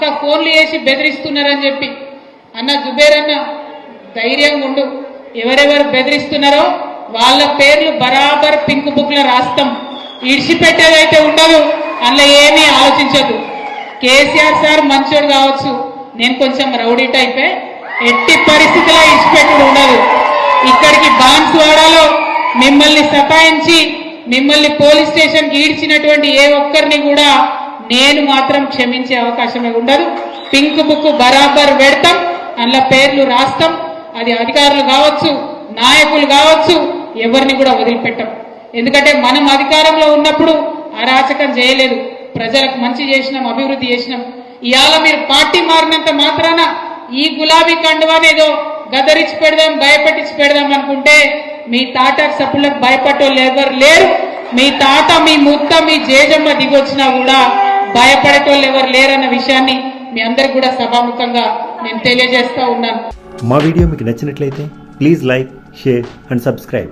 అక్క ఫోన్లు చేసి బెదిరిస్తున్నారని చెప్పి. అన్న జుబేర్ అన్న ధైర్యంగా ఉండు. ఎవరెవరు బెదిరిస్తున్నారో వాళ్ళ పేర్లు బరాబర్ పింక్ బుక్లో రాస్తాం. ఇడిచిపెట్టేదైతే ఉండదు. అందులో ఏమీ ఆలోచించదు కేసీఆర్ సార్ మంచోడు కావచ్చు. నేను కొంచెం రౌడీ టైపే. ఎట్టి పరిస్థితిలో ఇడిచిపెట్టుడు ఉండదు. ఇక్కడికి బాన్స్వాడలో మిమ్మల్ని సతాయించి మిమ్మల్ని పోలీస్ స్టేషన్కి ఈడ్చినటువంటి ఏ ఒక్కరిని కూడా నేను మాత్రం క్షమించే అవకాశమే ఉండదు. పింక్ బుక్ బరాబర్ పెడతాం. అందులో పేర్లు రాస్తాం. అది అధికారులు కావచ్చు నాయకులు కావచ్చు ఎవరిని కూడా వదిలిపెట్టం. ఎందుకంటే మనం అధికారంలో ఉన్నప్పుడు అరాచకం చేయలేదు. ప్రజలకు మంచి చేసినాం అభివృద్ధి చేసినాం. ఇవాళ మీరు పార్టీ మారినంత మాత్రాన ఈ గులాబీ కండువానేదో గదరించి పెడదాం భయపెట్టించి పెడదాం అనుకుంటే మీ తాట సప్పులకు భయపడేవాళ్ళు ఎవరు లేరు. మీ తాత మీ ముత్త మీ జేజమ్మ దిగొచ్చినా కూడా భయపడేటోళ్ళు ఎవరు లేరన్న విషయాన్ని మీ అందరికి కూడా సభాముఖంగా నేను తెలియజేస్తా ఉన్నాను. మా వీడియో మీకు నచ్చినట్లయితే please like share and subscribe.